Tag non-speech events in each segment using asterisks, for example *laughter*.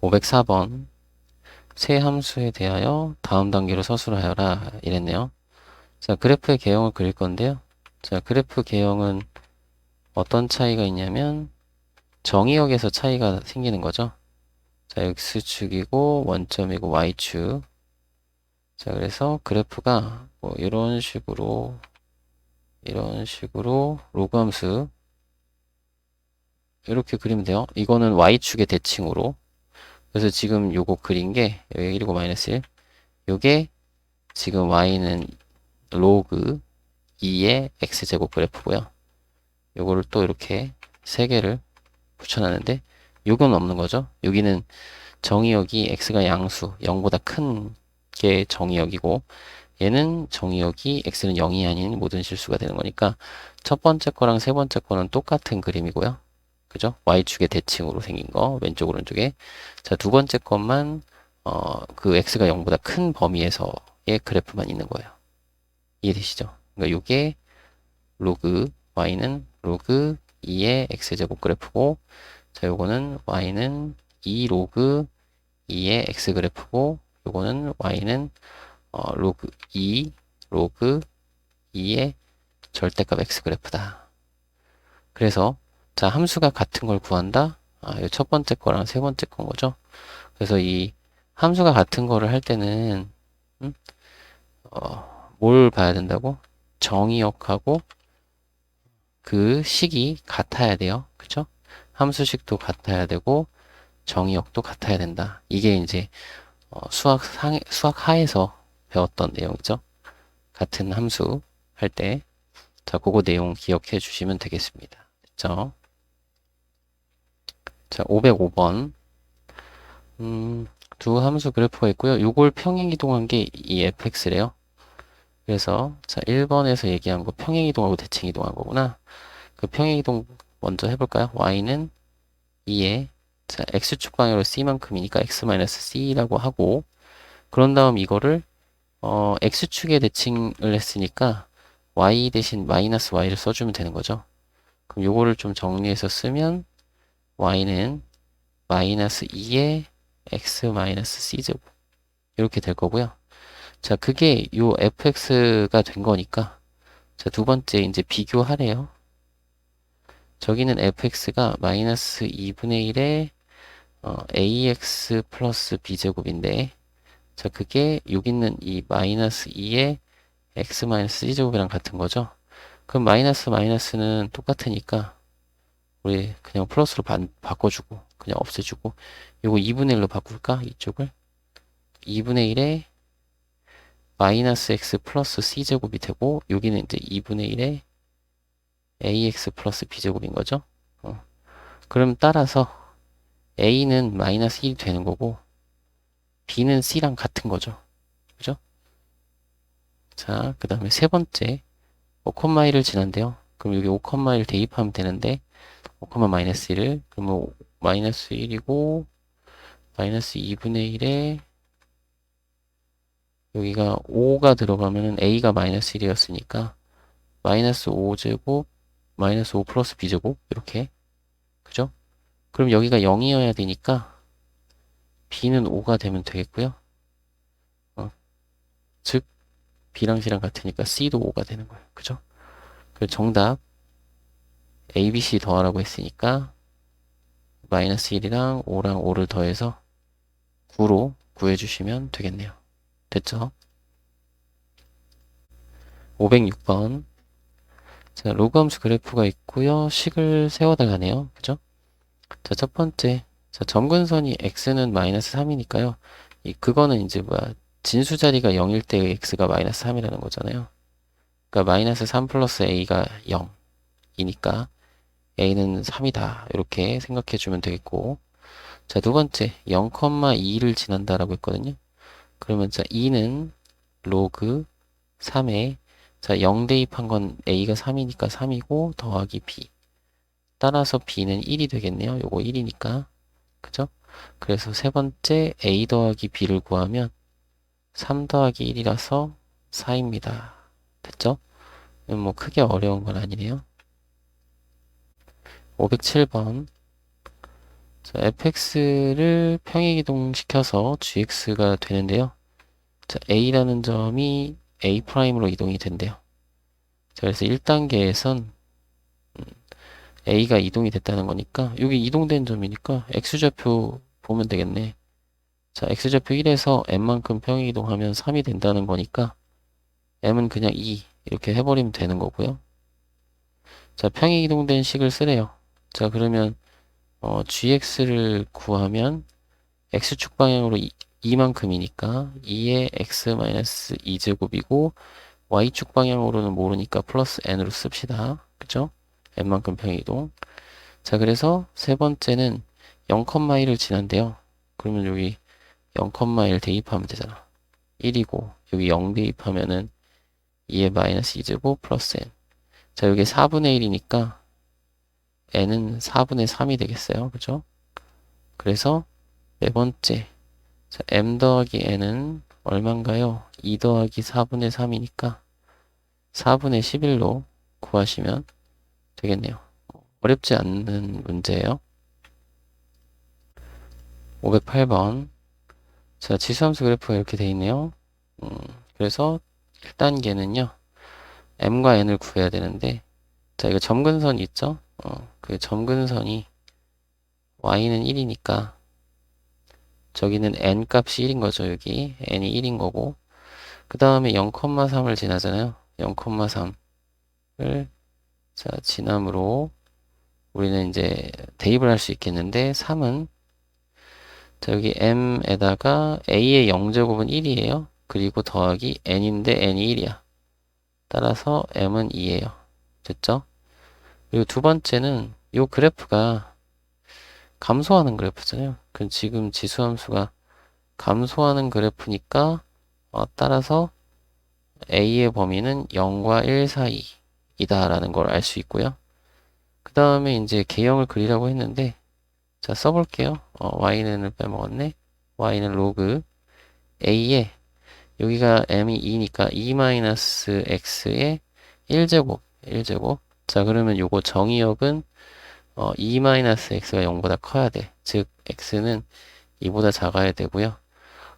504번 세 함수에 대하여 다음 단계로 서술하여라 이랬네요. 자, 그래프의 개형을 그릴 건데요. 자, 그래프 개형은 어떤 차이가 있냐면 정의역에서 차이가 생기는 거죠. 자, x축이고 원점이고 y축. 자, 그래서 그래프가 뭐 이런 식으로 이런 식으로 로그 함수 이렇게 그리면 돼요. 이거는 y축의 대칭으로 그래서 지금 요거 그린 게 여기 1이고 마이너스 1 요게 지금 y는 로그 2의 x제곱 그래프고요. 요거를 또 이렇게 세 개를 붙여놨는데 요건 없는 거죠. 여기는 정의역이 x가 양수 0보다 큰 게 정의역이고 얘는 정의역이 x는 0이 아닌 모든 실수가 되는 거니까 첫 번째 거랑 세 번째 거는 똑같은 그림이고요. 그죠? y축의 대칭으로 생긴 거 왼쪽 오른쪽에 자 두 번째 것만 어, 그 x가 0보다 큰 범위에서의 그래프만 있는 거예요. 이해되시죠? 그러니까 요게 로그 y는 로그 2의 x제곱 그래프고 자 요거는 y는 2 로그 2의 x 그래프고 요거는 y는 어, 로그 2 로그 2의 절대값 x 그래프다. 그래서 자 함수가 같은 걸 구한다. 아, 이첫 번째 거랑 세 번째 건 거죠. 그래서 이 함수가 같은 거를 할 때는 음? 어, 뭘 봐야 된다고? 정의역하고 그 식이 같아야 돼요. 그쵸? 함수식도 같아야 되고 정의역도 같아야 된다. 이게 이제 어, 수학 상 수학 하에서 배웠던 내용이죠. 같은 함수 할 때, 자, 그거 내용 기억해 주시면 되겠습니다. 됐죠? 자, 505번. 음, 두 함수 그래프가 있고요. 요걸 평행 이동한 게 이 fx래요. 그래서, 자, 1번에서 얘기한 거 평행 이동하고 대칭 이동한 거구나. 그 평행 이동 먼저 해 볼까요? y는 2에, 자, x축 방향으로 c만큼이니까 x-c라고 하고, 그런 다음 이거를, 어, x축에 대칭을 했으니까, y 대신 마이너스 y를 써주면 되는 거죠. 그럼 요거를 좀 정리해서 쓰면, y는 마이너스 2의 x 마이너스 c제곱 이렇게 될 거고요. 자, 그게 요 fx가 된 거니까 자, 두 번째 이제 비교하래요. 저기는 fx가 마이너스 2분의 1의 어, ax 플러스 b제곱인데 자, 그게 여기 있는 이 마이너스 2의 x 마이너스 c제곱이랑 같은 거죠. 그럼 마이너스 마이너스는 똑같으니까 우리 그냥 플러스로 바, 바꿔주고 그냥 없애주고 이거 2분의 1로 바꿀까? 이쪽을? 2분의 1에 마이너스 x 플러스 c제곱이 되고 여기는 이제 2분의 1에 ax 플러스 b제곱인 거죠? 어. 그럼 따라서 a는 마이너스 1이 되는 거고 b는 c랑 같은 거죠. 그죠? 자 그 다음에 세 번째 5,1을 지난데요. 그럼 여기 5,1 대입하면 되는데 5, 마이너스 1을 그러면 마이너스 1이고 마이너스 2분의 1에 여기가 5가 들어가면은 a가 마이너스 1이었으니까 마이너스 5제곱 마이너스 5 플러스 b제곱 이렇게 그죠? 그럼 여기가 0이어야 되니까 b는 5가 되면 되겠고요. 어, 즉 b랑 c랑 같으니까 c도 5가 되는 거예요. 그죠? 그 정답 ABC 더하라고 했으니까 마이너스 1이랑 5랑 5를 더해서 9로 구해주시면 되겠네요. 됐죠? 506번 자, 로그 함수 그래프가 있고요. 식을 세워달라네요. 그죠? 자, 첫 번째 자, 점근선이 x는 마이너스 3이니까요. 이 그거는 이제 뭐야 진수 자리가 0일 때 x가 마이너스 3이라는 거잖아요. 그러니까 마이너스 3 플러스 a가 0이니까 a는 3이다. 이렇게 생각해 주면 되겠고 자, 두 번째 0,2를 지난다라고 했거든요. 그러면 자, 2는 로그 3에 자, 0 대입한 건 a가 3이니까 3이고 더하기 b. 따라서 b는 1이 되겠네요. 요거 1이니까. 그죠? 그래서 세 번째 a 더하기 b를 구하면 3 더하기 1이라서 4입니다. 됐죠? 뭐 크게 어려운 건 아니네요. 507번. 자, fx를 평행이동시켜서 gx가 되는데요. 자, a라는 점이 a'으로 이동이 된대요. 자, 그래서 1단계에선 a가 이동이 됐다는 거니까 여기 이동된 점이니까 x좌표 보면 되겠네. 자, x좌표 1에서 m만큼 평행이동하면 3이 된다는 거니까 m은 그냥 2 이렇게 해버리면 되는 거고요. 자, 평행이동된 식을 쓰래요. 자, 그러면 어, gx를 구하면 x축 방향으로 2, 만큼이니까 2의 x-2제곱이고 y축 방향으로는 모르니까 플러스 n으로 씁시다. 그죠? n만큼 평행이동. 자, 그래서 세 번째는 0,1을 지난대요. 그러면 여기 0,1 대입하면 되잖아. 1이고 여기 0 대입하면은 2의 마이너스 2제곱 플러스 n. 자, 여기 4분의 1이니까 n은 4분의 3이 되겠어요. 그죠? 그래서 네 번째. 자, m 더하기 n은 얼만가요? 2 더하기 4분의 3이니까 4분의 11로 구하시면 되겠네요. 어렵지 않는 문제예요. 508번. 자, 지수함수 그래프가 이렇게 돼 있네요. 음, 그래서 1단계는요. m과 n을 구해야 되는데 자, 이거 점근선이 있죠? 어, 그 점근선이 y는 1이니까 저기는 n 값이 1인 거죠, 여기. n이 1인 거고. 그 다음에 0,3을 지나잖아요. 0,3을 자, 지남으로 우리는 이제 대입을 할 수 있겠는데 3은 자, 여기 m에다가 a의 0제곱은 1이에요. 그리고 더하기 n인데 n이 1이야. 따라서 m은 2예요. 됐죠? 그리고 두 번째는 이 그래프가 감소하는 그래프잖아요. 그 지금 지수 함수가 감소하는 그래프니까 어, 따라서 a의 범위는 0과 1 사이이다라는 걸 알 수 있고요. 그 다음에 이제 개형을 그리라고 했는데 자 써볼게요. 어, y는을 빼먹었네. y는 로그 a에 여기가 m이 2니까 2-x의 1제곱 1제곱 자 그러면 요거 정의역은 어, 2-x가 0보다 커야 돼. 즉 x는 2보다 작아야 되고요.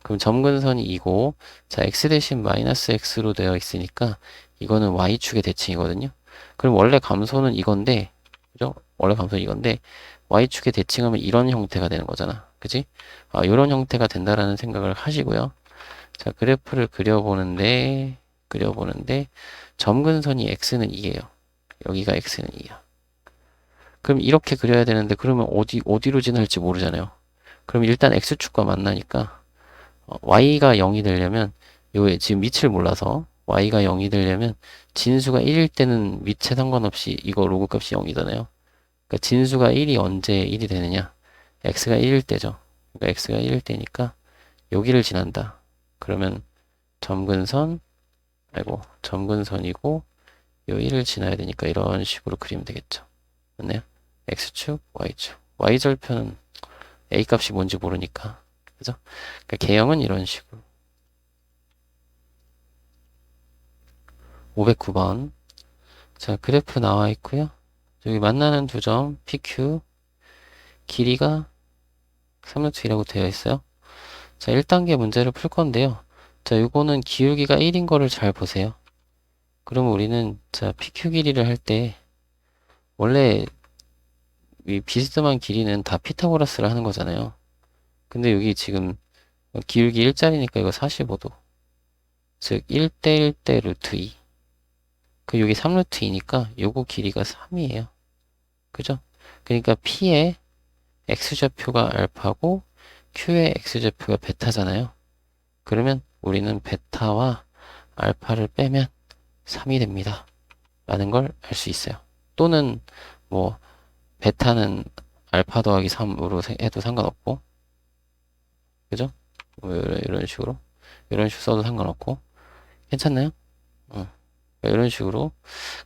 그럼 점근선이 2고 자 x 대신 마이너스 x로 되어 있으니까 이거는 y축의 대칭이거든요. 그럼 원래 감소는 이건데 그죠? 원래 감소는 이건데 y축의 대칭하면 이런 형태가 되는 거잖아. 그지? 아, 이런 형태가 된다라는 생각을 하시고요. 자, 그래프를 그려보는데 그려보는데 점근선이 x는 2예요. 여기가 x는 2야. 그럼 이렇게 그려야 되는데 그러면 어디 어디로 지날지 모르잖아요. 그럼 일단 x축과 만나니까 어, y가 0이 되려면 요 지금 밑을 몰라서 y가 0이 되려면 진수가 1일 때는 밑에 상관없이 이거 로그 값이 0이잖아요. 그러니까 진수가 1이 언제 1이 되느냐? x가 1일 때죠. 그러니까 x가 1일 때니까 여기를 지난다. 그러면 점근선 아이고 점근선이고 요 1을 지나야 되니까 이런 식으로 그리면 되겠죠. 맞나요? X축, y축. y절편은 a 값이 뭔지 모르니까. 그죠? 그러니까 개형은 이런 식으로. 509번. 자, 그래프 나와 있고요. 여기 만나는 두 점, PQ. 길이가 3루트이라고 되어 있어요. 자, 1단계 문제를 풀 건데요. 자, 요거는 기울기가 1인 거를 잘 보세요. 그럼 우리는 자, PQ 길이를 할 때 원래 이 비스듬한 길이는 다 피타고라스를 하는 거잖아요. 근데 여기 지금 기울기 1짜리니까 이거 45도. 즉 1대 1대 루트 2. 그 여기 3루트 2니까 요거 길이가 3이에요. 그죠? 그러니까 P의 X좌표가 알파고 Q의 X좌표가 베타잖아요. 그러면 우리는 베타와 알파를 빼면 3이 됩니다. 라는 걸 알 수 있어요. 또는 뭐 베타는 알파 더하기 3으로 해도 상관없고 그죠? 뭐 이런, 식으로 이런 식으로 써도 상관없고 괜찮나요? 어. 이런 식으로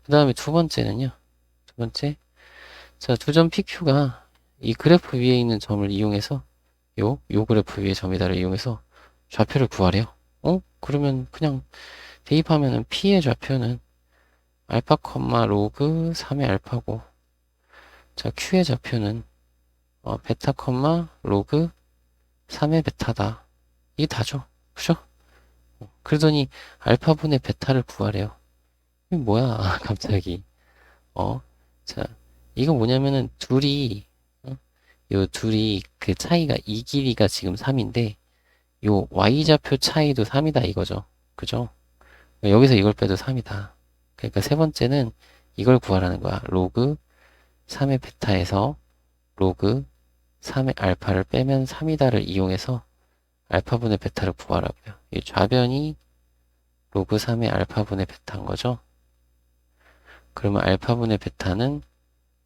그 다음에 두 번째는요 두 번째 자 두 점 PQ가 이 그래프 위에 있는 점을 이용해서 요, 요 그래프 위에 점이다를 이용해서 좌표를 구하래요 어? 그러면 그냥 대입하면은 P의 좌표는 알파 콤마 로그 3의 알파고 자 Q의 좌표는 어, 베타 콤마 로그 3의 베타다. 이게 다죠. 그죠? 어, 그러더니 알파분의 베타를 구하래요. 이게 뭐야, *laughs* 갑자기. 어, 자, 이거 뭐냐면은 둘이, 어? 요 둘이 그 차이가 이 길이가 지금 3인데, 요 y좌표 차이도 3이다 이거죠. 그죠? 여기서 이걸 빼도 3이다. 그러니까 세 번째는 이걸 구하라는 거야. 로그 3의 베타에서 로그 3의 알파를 빼면 3이다를 이용해서 알파분의 베타를 구하라고요. 이 좌변이 로그 3의 알파분의 베타인 거죠. 그러면 알파분의 베타는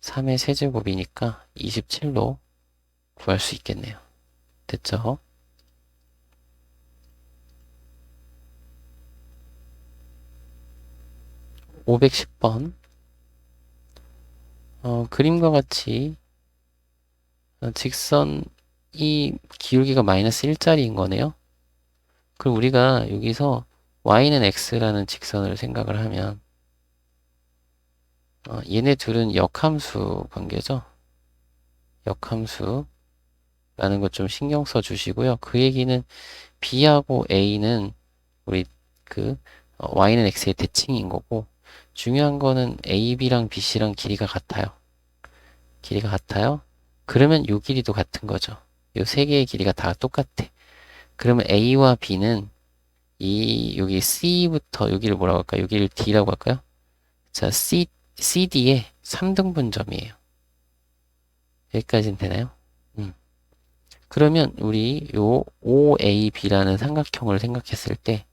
3의 세제곱이니까 27로 구할 수 있겠네요. 됐죠? (510번) 어, 그림과 같이 어, 직선이 기울기가 마이너스 1짜리인 거네요. 그럼 우리가 여기서 y는 x라는 직선을 생각을 하면 어, 얘네 둘은 역함수 관계죠. 역함수라는 것 좀 신경 써 주시고요. 그 얘기는 b하고 a는 우리 그 어, y는 x의 대칭인 거고 중요한 거는 ab랑 bc랑 길이가 같아요. 길이가 같아요. 그러면 요 길이도 같은 거죠. 요 세 개의 길이가 다 똑같아. 그러면 a와 b는 이 여기 c부터 여기를 뭐라고 할까요? 여기를 d라고 할까요? 자, c CD의 3등분점이에요. 여기까지는 되나요? 음. 그러면 우리 요 OAB라는 삼각형을 생각했을 때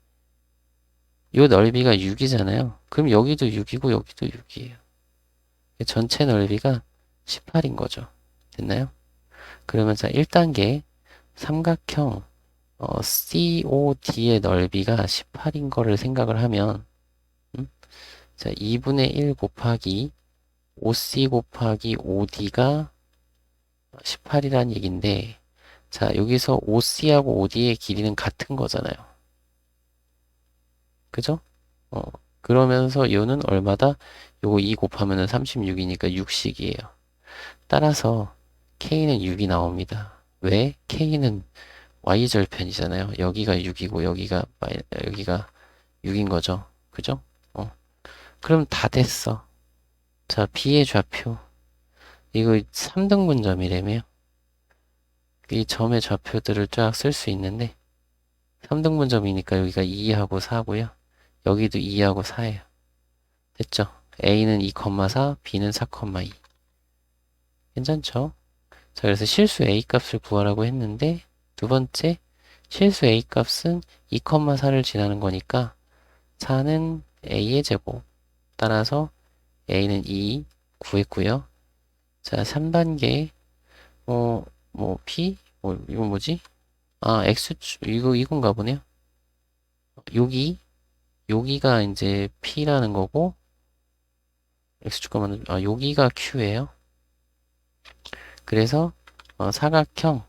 요 넓이가 6이잖아요. 그럼 여기도 6이고 여기도 6이에요. 전체 넓이가 18인 거죠. 됐나요? 그러면 자 1단계 삼각형 어, COD의 넓이가 18인 거를 생각을 하면 음? 자 2분의 1 곱하기 5C 곱하기 5D가 18이라는 얘기인데 자 여기서 5C하고 5D의 길이는 같은 거잖아요. 그죠? 어, 그러면서 요는 얼마다? 요거 2 곱하면 은 36이니까 6씩이에요. 따라서 K는 6이 나옵니다. 왜? K는 Y절편이잖아요. 여기가 6이고 여기가 여기가 6인 거죠. 그죠? 어. 그럼 다 됐어. 자, B의 좌표. 이거 3등분 점이라며요. 이 점의 좌표들을 쫙 쓸 수 있는데 3등분 점이니까 여기가 2하고 4고요. 여기도 2하고 4예요. 됐죠? A는 2,4, B는 4,2. 괜찮죠? 자, 그래서 실수 A 값을 구하라고 했는데 두 번째 실수 A 값은 2,4를 지나는 거니까 4는 A의 제곱 따라서 A는 2 구했고요. 자, 3단계 어, 뭐 P 뭐 이거 뭐지? 아, X 이거 이건가 보네요. 여기 여기가 이제 P라는 거고 X축가만 아, 여기가 Q예요. 그래서 어, 사각형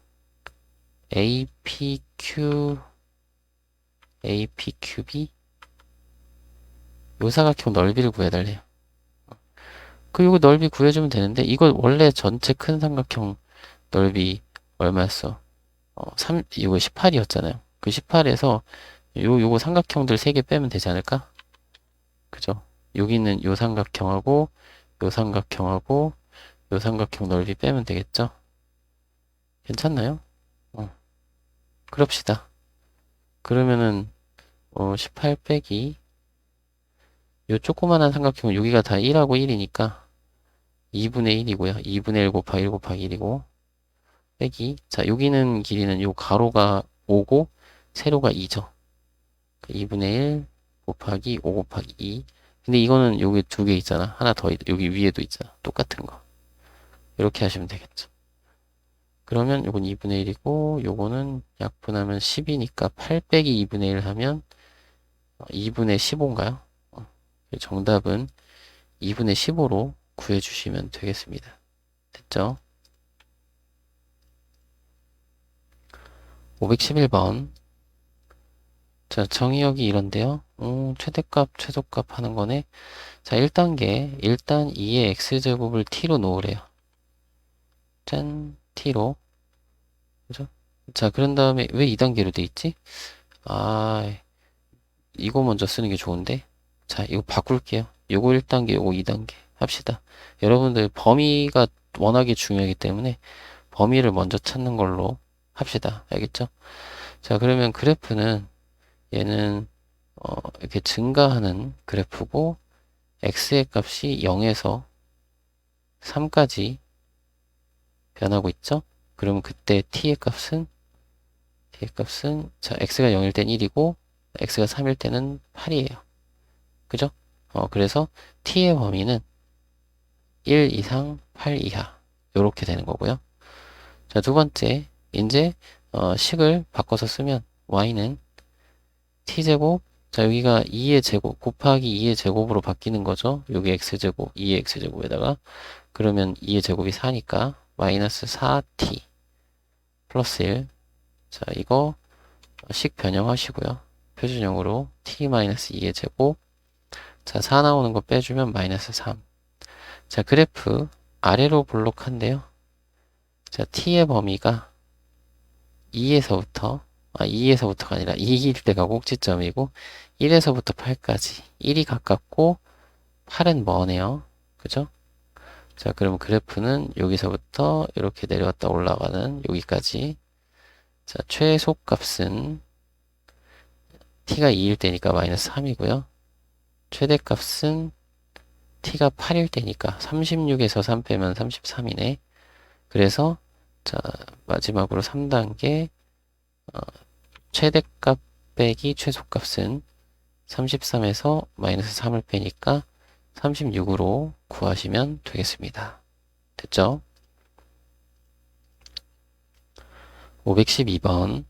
APQ APQB 요 사각형 넓이를 구해달래요. 그 요거 넓이 구해주면 되는데 이거 원래 전체 큰 삼각형 넓이 얼마였어? 어, 3, 이거 18이었잖아요. 그 18에서 요, 요거 삼각형들 3개 빼면 되지 않을까? 그죠? 여기는 요 삼각형하고 요 삼각형하고 요 삼각형 넓이 빼면 되겠죠? 괜찮나요? 어. 그럽시다. 그러면은 어, 18 빼기 요 조그만한 삼각형은 여기가 다 1하고 1이니까 2분의 1이고요. 2분의 1 곱하기 1 곱하기 1이고 빼기 자 여기는 길이는 요 가로가 5고 세로가 2죠. 2분의 1 곱하기 5 곱하기 2 근데 이거는 여기 두 개 있잖아. 하나 더 여기 위에도 있잖아. 똑같은 거. 이렇게 하시면 되겠죠. 그러면 요건 2분의 1이고 요거는 약분하면 10이니까 8 빼기 2분의 1 하면 2분의 15인가요? 정답은 2분의 15로 구해주시면 되겠습니다. 됐죠? 511번 자 정의역이 이런데요. 음, 최대값, 최소값 하는 거네. 자 1단계 일단 2의 x제곱을 t로 놓으래요. 짠 t로 그죠? 자, 그런 다음에 왜 2단계로 돼 있지? 아, 이거 먼저 쓰는 게 좋은데. 자, 이거 바꿀게요. 요거 1단계, 요거 2단계 합시다. 여러분들 범위가 워낙에 중요하기 때문에 범위를 먼저 찾는 걸로 합시다. 알겠죠? 자, 그러면 그래프는 얘는 어, 이렇게 증가하는 그래프고 x의 값이 0에서 3까지 변하고 있죠? 그러면 그때 t의 값은 t의 값은 자 x가 0일 땐 1이고 x가 3일 때는 8이에요. 그죠? 어, 그래서 t의 범위는 1 이상 8 이하 요렇게 되는 거고요. 자, 두 번째 이제 어, 식을 바꿔서 쓰면 y는 t제곱 자 여기가 2의 제곱 곱하기 2의 제곱으로 바뀌는 거죠. 여기 x제곱 2의 x제곱에다가 그러면 2의 제곱이 4니까 마이너스 4t 플러스 1. 자 이거 식 변형하시고요. 표준형으로 t 마이너스 2의 제곱 자 4 나오는 거 빼주면 마이너스 3. 자 그래프 아래로 볼록한데요. 자 t의 범위가 2에서부터 아 2에서부터가 아니라 2일 때가 꼭지점이고 1에서부터 8까지 1이 가깝고 8은 머네요. 그죠? 자, 그러면 그래프는 여기서부터 이렇게 내려왔다 올라가는 여기까지 자, 최소값은 t가 2일 때니까 마이너스 3이고요. 최대값은 t가 8일 때니까 36에서 3 빼면 33이네. 그래서 자, 마지막으로 3단계 어, 최대값 빼기 최소값은 33에서 마이너스 3을 빼니까 36으로 구하시면 되겠습니다. 됐죠? 512번.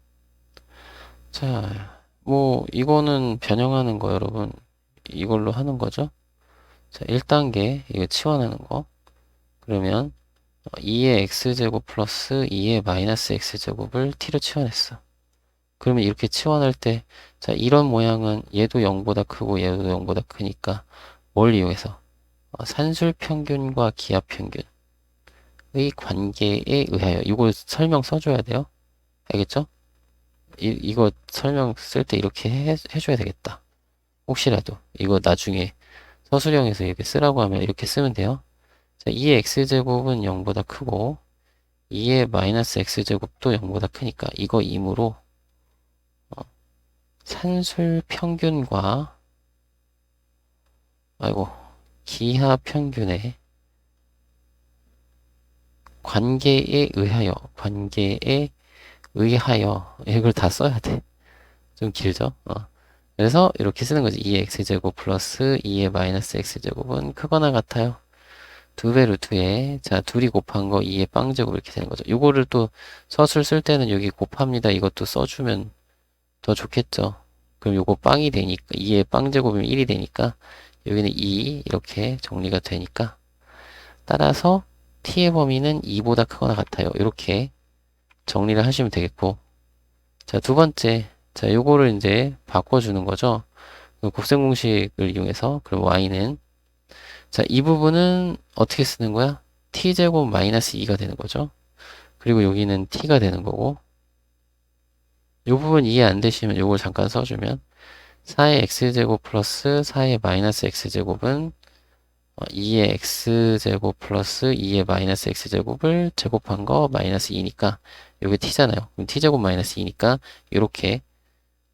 자, 뭐, 이거는 변형하는 거, 여러분. 이걸로 하는 거죠. 자, 1단계, 이거 치환하는 거. 그러면, 2의 x제곱 플러스 2의 마이너스 x제곱을 t로 치환했어. 그러면 이렇게 치환할 때, 자, 이런 모양은 얘도 0보다 크고 얘도 0보다 크니까 뭘 이용해서? 어, 산술 평균과 기압 평균의 관계에 의하여 이거 설명 써줘야 돼요. 알겠죠? 이, 이거 설명 쓸 때 이렇게 해, 해줘야 되겠다. 혹시라도 이거 나중에 서술형에서 이렇게 쓰라고 하면 이렇게 쓰면 돼요. 자, 2의 x제곱은 0보다 크고 2의 마이너스 x제곱도 0보다 크니까 이거 임으로 어, 산술 평균과 아이고 기하 평균의 관계에 의하여 관계에 의하여 이걸 다 써야 돼. 좀 길죠? 어. 그래서 이렇게 쓰는 거지. 2의 x제곱 플러스 2의 마이너스 x제곱은 크거나 같아요. 두배 루트에 자 둘이 곱한 거 2의 빵제곱 이렇게 되는 거죠. 이거를 또 서술 쓸 때는 여기 곱합니다. 이것도 써주면 더 좋겠죠. 그럼 요거 빵이 되니까 2의 빵 제곱이면 1이 되니까 여기는 2 이렇게 정리가 되니까 따라서 t의 범위는 2보다 크거나 같아요. 이렇게 정리를 하시면 되겠고 자 두 번째 자 요거를 이제 바꿔주는 거죠. 그 곱셈 공식을 이용해서 그럼 y는 자 이 부분은 어떻게 쓰는 거야? t제곱 마이너스 2가 되는 거죠. 그리고 여기는 t가 되는 거고 이 부분 이해 안 되시면 요걸 잠깐 써주면 4의 x제곱 플러스 4의 마이너스 x제곱은 2의 x제곱 플러스 2의 마이너스 x제곱을 제곱한 거 마이너스 2니까 이게 t잖아요. 그럼 t제곱 마이너스 2니까 이렇게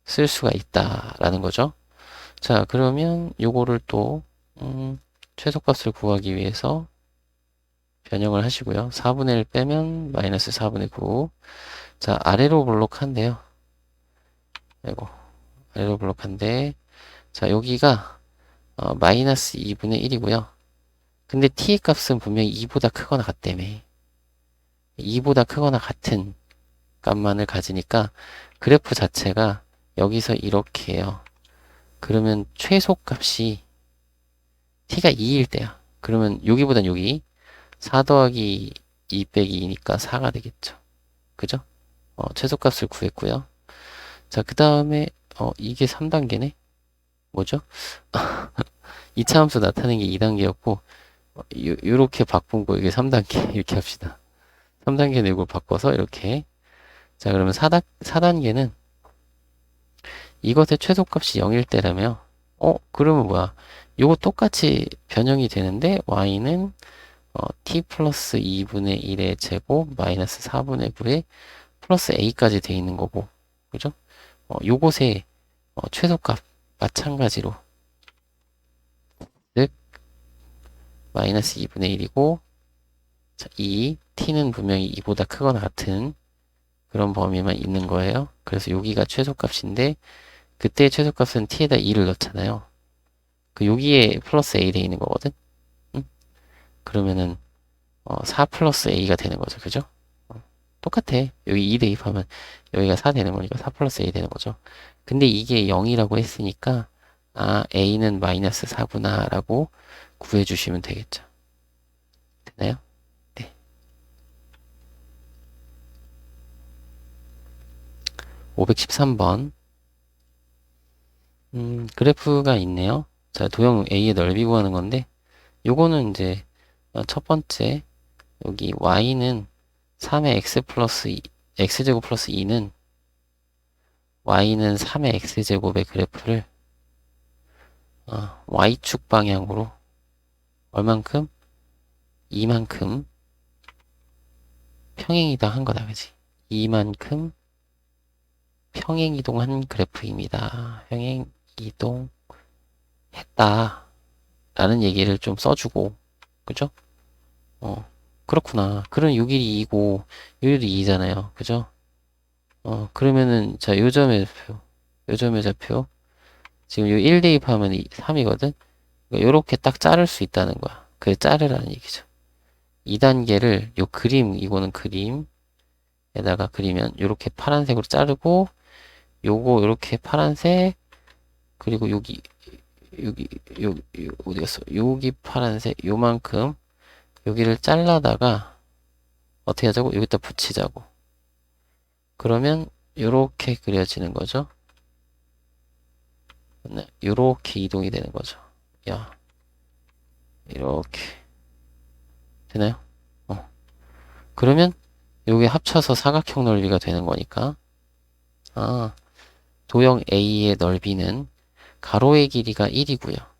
쓸 수가 있다라는 거죠. 자 그러면 요거를 또 음, 최소값을 구하기 위해서 변형을 하시고요. 4분의 1 빼면 마이너스 4분의 9. 자 아래로 볼록한데요. 아이고 아래로 볼록한데 자 여기가 어, 마이너스 2분의 1이고요. 근데 t의 값은 분명히 2보다 크거나 같다며 2보다 크거나 같은 값만을 가지니까 그래프 자체가 여기서 이렇게 해요. 그러면 최소값이 t가 2일 때야. 그러면 여기보단 여기 4 더하기 2 빼기 2니까 4가 되겠죠. 그죠? 어, 최소값을 구했고요. 자, 그 다음에 어, 이게 3단계네? 뭐죠? *laughs* 2차 함수 나타낸 게 2단계였고 어, 요, 요렇게 바꾼 거 이게 3단계 *laughs* 이렇게 합시다. 3단계는 이걸 바꿔서 이렇게. 자, 그러면 4단, 4단계는 이것의 최소값이 0일 때라며, 어, 그러면 뭐야? 요거 똑같이 변형이 되는데, y는 어, t 플러스 2분의 1의 제곱 마이너스 4분의 9에 플러스 a까지 돼 있는 거고, 그죠? 어, 요것의 어, 최소값 마찬가지로 즉 마이너스 2분의 1이고 자, 이 t는 분명히 2보다 크거나 같은 그런 범위만 있는 거예요. 그래서 여기가 최소값인데 그때 최소값은 t에다 2를 넣잖아요. 그 여기에 플러스 a 돼 있는 거거든. 응? 그러면은 어, 4 플러스 a가 되는 거죠. 그죠? 어, 똑같아. 여기 2 대입하면 여기가 4 되는 거니까 4 플러스 a 되는 거죠. 근데 이게 0이라고 했으니까 아 a는 마이너스 4구나 라고 구해 주시면 되겠죠. 되나요? 네. 513번 음, 그래프가 있네요. 자, 도형 A의 넓이 구하는 건데 요거는 이제 어, 첫 번째 여기 y는 3의 x 플러스 2, x제곱 플러스 2는 y는 3의 x제곱의 그래프를 어, y축 방향으로 얼만큼? 이만큼 평행이동 한 거다, 그지? 이만큼 평행이동한 그래프입니다. 평행이동 했다. 라는 얘기를 좀 써주고, 그죠? 어, 그렇구나. 그럼 6일이 2고, 요일이 2잖아요. 그죠? 어, 그러면은, 자, 요 점의 좌표. 요 점의 좌표. 지금 요 1 대입하면 3이거든? 그러니까 요렇게 딱 자를 수 있다는 거야. 그 자르라는 얘기죠. 2단계를, 요 그림, 이거는 그림에다가 그리면 요렇게 파란색으로 자르고, 요거 요렇게 파란색, 그리고 여기, 여기, 여기, 어디 갔어? 여기 파란색, 요만큼, 여기를 잘라다가, 어떻게 하자고? 여기다 붙이자고. 그러면, 요렇게 그려지는 거죠. 네, 요렇게 이동이 되는 거죠. 야, 이렇게. 되나요? 어. 그러면, 요게 합쳐서 사각형 넓이가 되는 거니까. 아, 도형 A의 넓이는 가로의 길이가 1이고요.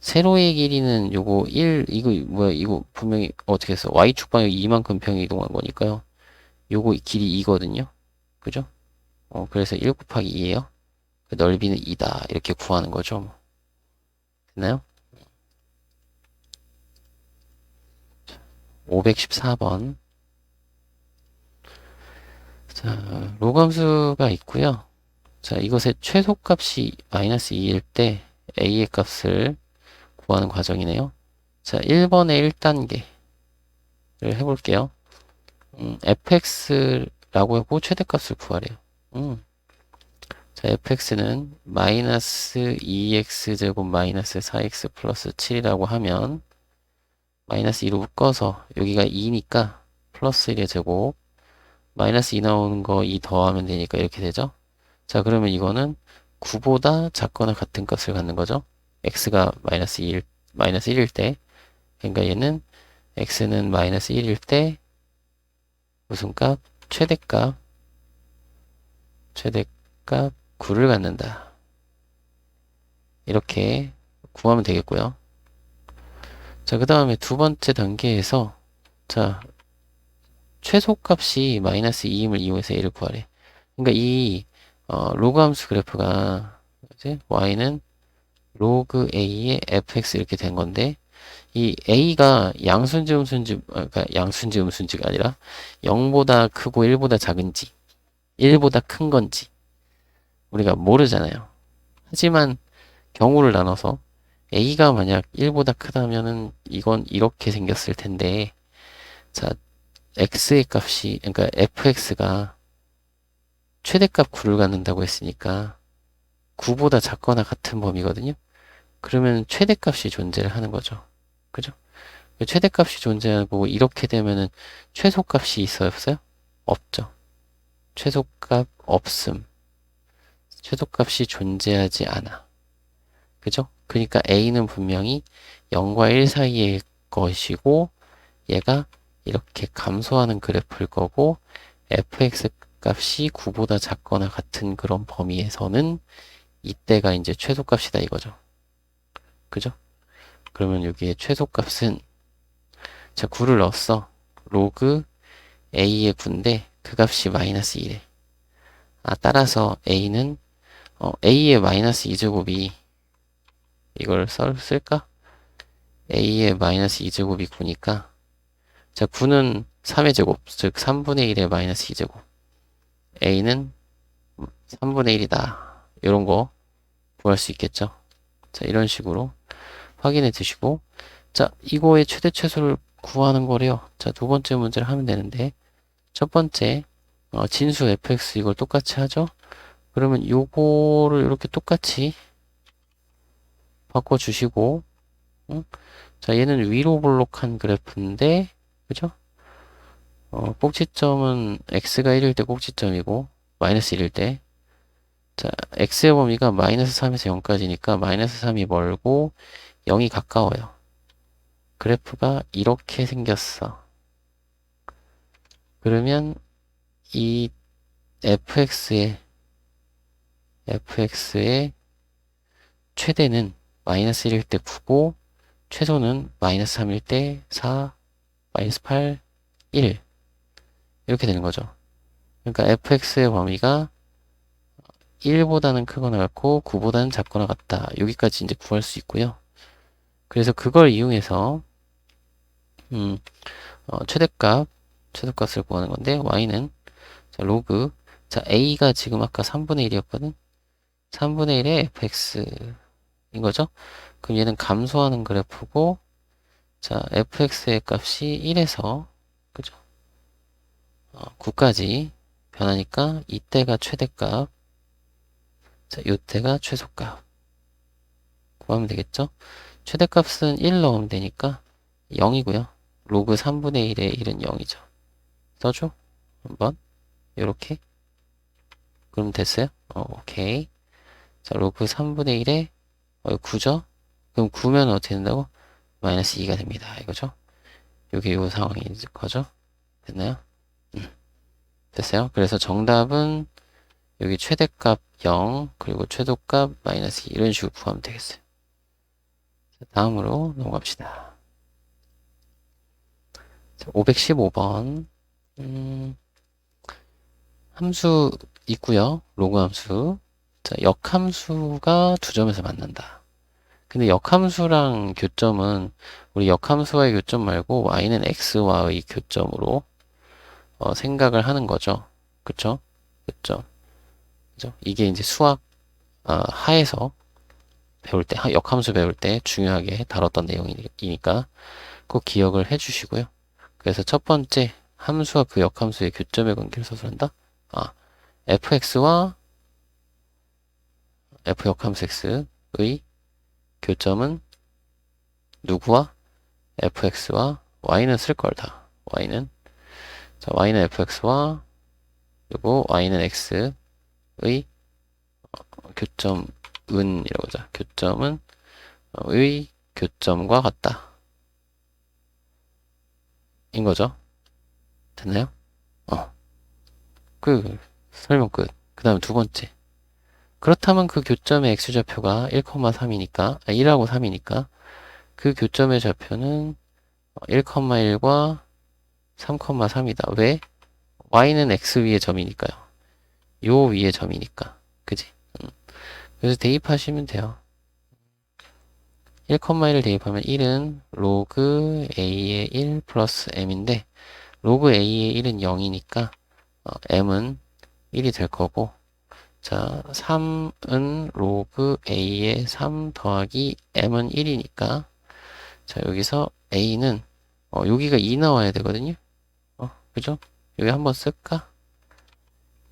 세로의 길이는 요거 1, 이거 뭐야, 이거 분명히 어떻게 했어? Y축 방향 이만큼 평이 이동한 거니까요. 요거 길이 2거든요. 그죠? 어, 그래서 1 곱하기 2예요. 그 넓이는 2다. 이렇게 구하는 거죠. 뭐. 됐나요? 514번. 자, 로감수가 있고요. 자, 이것의 최소값이 마이너스 2일 때 a의 값을 구하는 과정이네요. 자, 1번의 1단계를 해볼게요. 음, fx라고 하고 최대값을 구하래요. 음. 자, fx는 마이너스 2x제곱 마이너스 4x 플러스 7이라고 하면 마이너스 2로 묶어서 여기가 2니까 플러스 1의 제곱 마이너스 2 나오는 거 2 더하면 되니까 이렇게 되죠. 자, 그러면 이거는 9보다 작거나 같은 값을 갖는 거죠. X가 마이너스 1, 마이너스 1일 때. 그러니까 얘는 x는 마이너스 1일 때 무슨 값? 최대값. 최대값 9를 갖는다. 이렇게 구하면 되겠고요. 자, 그 다음에 두 번째 단계에서 자, 최소값이 마이너스 2임을 이용해서 얘를 구하래. 그러니까 이 어, 로그 함수 그래프가 이제 y는 로그 a의 fx 이렇게 된 건데 이 a가 양순지 음순지 그러니까 양순지 음순지가 아니라 0보다 크고 1보다 작은지 1보다 큰 건지 우리가 모르잖아요. 하지만 경우를 나눠서 a가 만약 1보다 크다면은 이건 이렇게 생겼을 텐데 자 x의 값이 그러니까 fx가 최대값 9를 갖는다고 했으니까 9보다 작거나 같은 범위거든요. 그러면 최대값이 존재를 하는 거죠. 그죠? 최대값이 존재하고 이렇게 되면은 최소값이 있어요, 없어요? 없죠. 최소값 없음. 최소값이 존재하지 않아. 그죠? 그러니까 A는 분명히 0과 1 사이의 것이고 얘가 이렇게 감소하는 그래프일 거고 fx 값이 9보다 작거나 같은 그런 범위에서는 이때가 이제 최소값이다 이거죠. 그죠? 그러면 여기에 최소값은 자 9를 넣었어. 로그 a의 9인데 그 값이 마이너스 1에 아 따라서 a는 어, a의 마이너스 2제곱이 이걸 썰, 쓸까? a의 마이너스 2제곱이 9니까 자 9는 3의 제곱 즉 3분의 1의 마이너스 2제곱 a는 3분의 1이다 이런 거 구할 수 있겠죠 자 이런 식으로 확인해 두시고 자 이거의 최대 최소를 구하는 거래요 자 두 번째 문제를 하면 되는데 첫 번째 어, 진수 fx 이걸 똑같이 하죠 그러면 요거를 이렇게 똑같이 바꿔주시고 응? 자 얘는 위로 볼록한 그래프인데 그죠? 어, 꼭지점은 x가 1일 때 꼭지점이고 마이너스 1일 때 자, x의 범위가 마이너스 3에서 0까지니까 마이너스 3이 멀고 0이 가까워요. 그래프가 이렇게 생겼어. 그러면 이 fx의 fx의 최대는 마이너스 1일 때 9고 최소는 마이너스 3일 때 4, 마이너스 8, 1 이렇게 되는 거죠. 그러니까 fx의 범위가 1보다는 크거나 같고 9보다는 작거나 같다. 여기까지 이제 구할 수 있고요. 그래서 그걸 이용해서 음, 어, 최대값 최대값을 구하는 건데 y는 자, 로그 자 a가 지금 아까 3분의 1이었거든. 3분의 1의 fx인 거죠. 그럼 얘는 감소하는 그래프고 자 fx의 값이 1에서 그죠? 어, 9까지 변하니까 이때가 최대값 자 요때가 최소값 구하면 되겠죠? 최대값은 1 넣으면 되니까 0이고요. 로그 3분의 1의 1은 0이죠. 써줘. 한번 요렇게 그럼 됐어요? 어, 오케이. 자, 로그 3분의 1에 어, 9죠? 그럼 9면 어떻게 된다고? 마이너스 2가 됩니다. 이거죠? 요게 요 상황이 거죠? 됐나요? 음. 됐어요? 그래서 정답은 여기 최대값 0 그리고 최소값 마이너스 2 이런 식으로 구하면 되겠어요. 자, 다음으로 넘어갑시다. 515번 음, 함수 있고요. 로그 함수. 자, 역함수가 두 점에서 만난다. 근데 역함수랑 교점은 우리 역함수와의 교점 말고 y는 x와의 교점으로 어, 생각을 하는 거죠. 그쵸? 교점. 그죠? 이게 이제 수학 어, 하에서 배울 때, 역함수 배울 때 중요하게 다뤘던 내용이니까 꼭 기억을 해 주시고요. 그래서 첫 번째 함수와 그 역함수의 교점의 관계를 서술한다. 아, fx와 f 역함수 x의 교점은 누구와 fx와 y는 쓸 걸 다. y는 자 y는 fx와 그리고 y는 x의 어, 교점 은이라고 하자. 교점은 어, 의 교점과 같다. 인 거죠. 됐나요? 어. 그 설명 끝. 그 다음 두 번째. 그렇다면 그 교점의 x좌표가 1,3이니까, 아, 1하고 3이니까, 그 교점의 좌표는 1,1과 3,3이다. 왜? y는 x 위의 점이니까요. 요 위의 점이니까. 그지? 음. 그래서 대입하시면 돼요. 1,1을 대입하면 1은 로그 a의 1 플러스 m인데, 로그 a의 1은 0이니까, 어, m은 1이 될 거고, 자, 3은 로그 a의 3 더하기 m은 1이니까, 자, 여기서 a는, 어, 여기가 2 나와야 되거든요. 어, 그죠? 여기 한번 쓸까?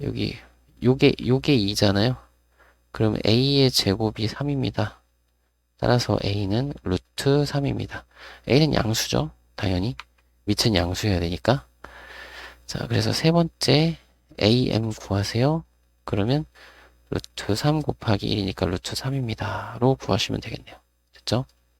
여기, 요게, 요게 2잖아요. 그럼 a의 제곱이 3입니다. 따라서 a는 루트 3입니다. a는 양수죠. 당연히. 밑은 양수여야 되니까. 자, 그래서 세 번째 am 구하세요. 그러면 루트 3 곱하기 1이니까 루트 3입니다. 로 구하시면 되겠네요. 됐죠?